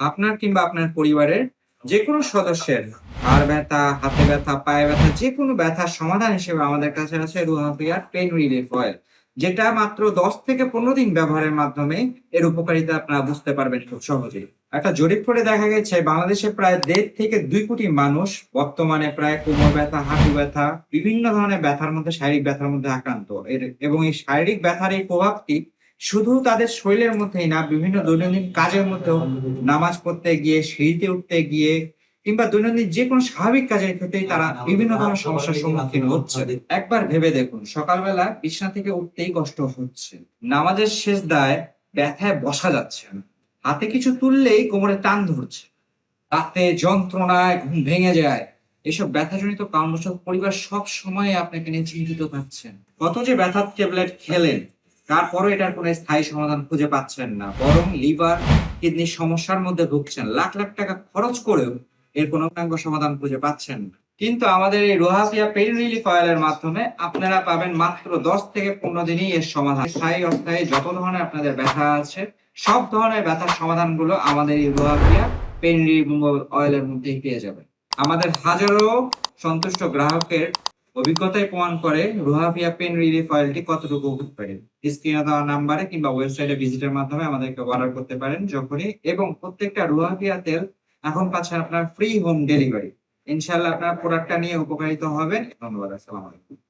আপনার কিংবা আপনার পরিবারের যে কোনো সদস্যের হাড় ব্যথা, হাতে ব্যথা, পায়ে ব্যথা যে কোনো ব্যথার সমাধান হিসেবে আমাদের কাছে আছে রুহাফিয়ার পেন রিলিফ অয়েল, যেটা মাত্র দশ থেকে পনেরো দিন ব্যবহারের মাধ্যমে এর উপকারিতা আপনারা বুঝতে পারবেন খুব সহজেই। একটা জরিপ করে দেখা গেছে, বাংলাদেশে প্রায় দেড় থেকে দুই কোটি মানুষ বর্তমানে প্রায় কোমর ব্যথা, হাঁটু ব্যথা, বিভিন্ন ধরনের ব্যথার মধ্যে, শারীরিক ব্যথার মধ্যে আক্রান্ত। এর- এবং এই শারীরিক ব্যথার এই প্রভাবটি শুধু তাদের শরীরের মধ্যেই না, বিভিন্ন দৈনন্দিন কাজের মধ্যেও নামাজ পড়তে গিয়ে, সিঁড়িতে উঠতে গিয়ে, কিংবা দৈনন্দিন যে কোনো স্বাভাবিক কাজের ক্ষেত্রেই তারা বিভিন্ন ধরনের সমস্যার সম্মুখীন হচ্ছে। একবার ভেবে দেখুন, সকালবেলা বিছানা থেকে উঠতেই কষ্ট হচ্ছে। নামাজের শেষ দায় ব্যথায় বসা যাচ্ছে হাতে কিছু তুললেই কোমরে টান ধরছে। রাতে যন্ত্রণায় ঘুম ভেঙে যায়। এসব ব্যথাজনিত কারণবশত পরিবার সব সময় আপনাকে নিয়ে চিন্তিত থাকছেন। কত যে ব্যথার ট্যাবলেট খেলেন তারপরও এটার কোনো স্থায়ী সমাধান খুঁজে পাচ্ছেন না। বরং লিভার, কিডনির সমস্যার মধ্যে ভুগছেন। লাখ লাখ টাকা খরচ করেও এর কোনো পূর্ণাঙ্গ সমাধান খুঁজে পাচ্ছেন না। কিন্তু আমাদের এই রোহাফিয়া পেইন রিলিফ অয়েলের মাধ্যমে আপনারা পাবেন মাত্র দশ থেকে পনেরো দিনই এর সমাধান। স্থায়ী, অস্থায়ী, যত ধরনের আপনাদের ব্যথা আছে, সব ধরনের ব্যথার সমাধানগুলো আমাদের এই রোহাফিয়া পেইন রিমুভাল অয়েলের মধ্যেই পেয়ে যাবেন। আমাদের হাজারো সন্তুষ্ট গ্রাহকের অভিজ্ঞতায় প্রমাণ করে রোহাফিয়া পেন রিলিফ অয়েলটি কতটুকু উপকারী স্ক্রিনে দেওয়া নাম্বারে কিংবা ওয়েবসাইটে ভিজিটের মাধ্যমে আমাদেরকে অর্ডার করতে পারেন যখনই, এবং প্রত্যেকটা রোহাফিয়া তেল এখন পাচ্ছেন আপনার ফ্রি হোম ডেলিভারি ইনশাল্লাহ আপনার প্রোডাক্টটা নিয়ে উপকারিত হবেন। ধন্যবাদ, আসসালামু আলাইকুম।